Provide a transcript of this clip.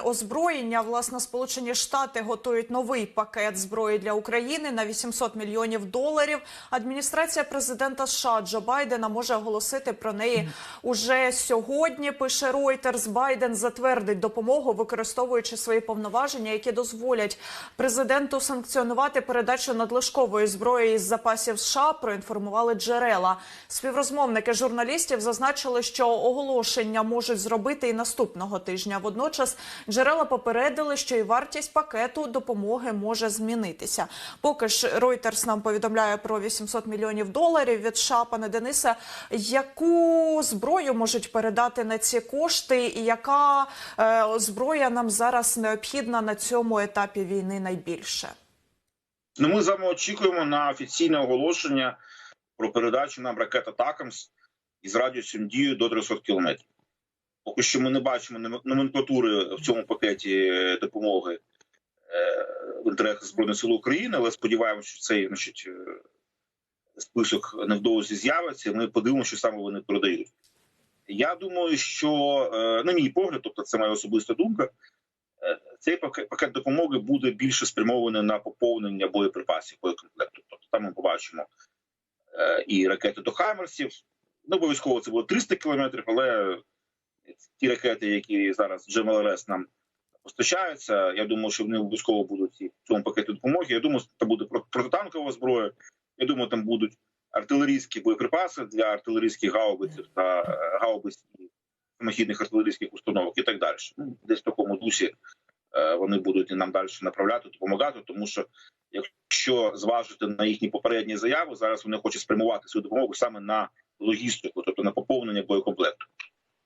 озброєння, власне, Сполучені Штати готують новий пакет зброї для України на 800 мільйонів доларів. Адміністрація президента США Джо Байдена може оголосити про неї уже сьогодні. Пише Reuters. Байден затвердить допомогу, використовуючи свої повноваження, які дозволять президенту санкціонувати передачу надлишкової зброї із запасів США. Проінформували джерела. Співрозмовники журналістів зазначили, що оголошення можуть зробити і наступного тижня. Водночас джерела попередили, що і вартість пакету допомоги може змінитися. Поки ж Reuters нам повідомляє про 800 мільйонів доларів від США. Пане Денисе, яку зброю можуть передати на ці кошти, і яка е, зброя нам зараз необхідна на цьому етапі війни найбільше? Ну, ми вами очікуємо на офіційне оголошення про передачу нам ракет Атакамс із радіусом дії до 300 кілометрів. Поки що ми не бачимо номенклатури в цьому пакеті е, допомоги е, в інтересах Збройних сил України, але сподіваємося, що цей значить, е, список невдовзі з'явиться. і Ми подивимося, що саме вони передають. Я думаю, що, на мій погляд, тобто це моя особиста думка, цей пакет, пакет допомоги буде більше спрямований на поповнення боєприпасів боєкомплекту. Тобто там ми побачимо і ракети до Хаймерсів. Не обов'язково це буде 300 кілометрів, але ті ракети, які зараз GMLRS нам постачаються, я думаю, що вони обов'язково будуть і в цьому пакеті допомоги. Я думаю, там буде про- протитанкова зброя. Я думаю, там будуть артилерійські боєприпаси для артилерійських гаубиців та е, гаубиць і самохідних артилерійських установок і так далі. Ну, десь в такому дусі е, вони будуть нам далі направляти, допомагати, тому що якщо зважити на їхні попередні заяви, зараз вони хочуть спрямувати свою допомогу саме на логістику, тобто на поповнення боєкомплекту.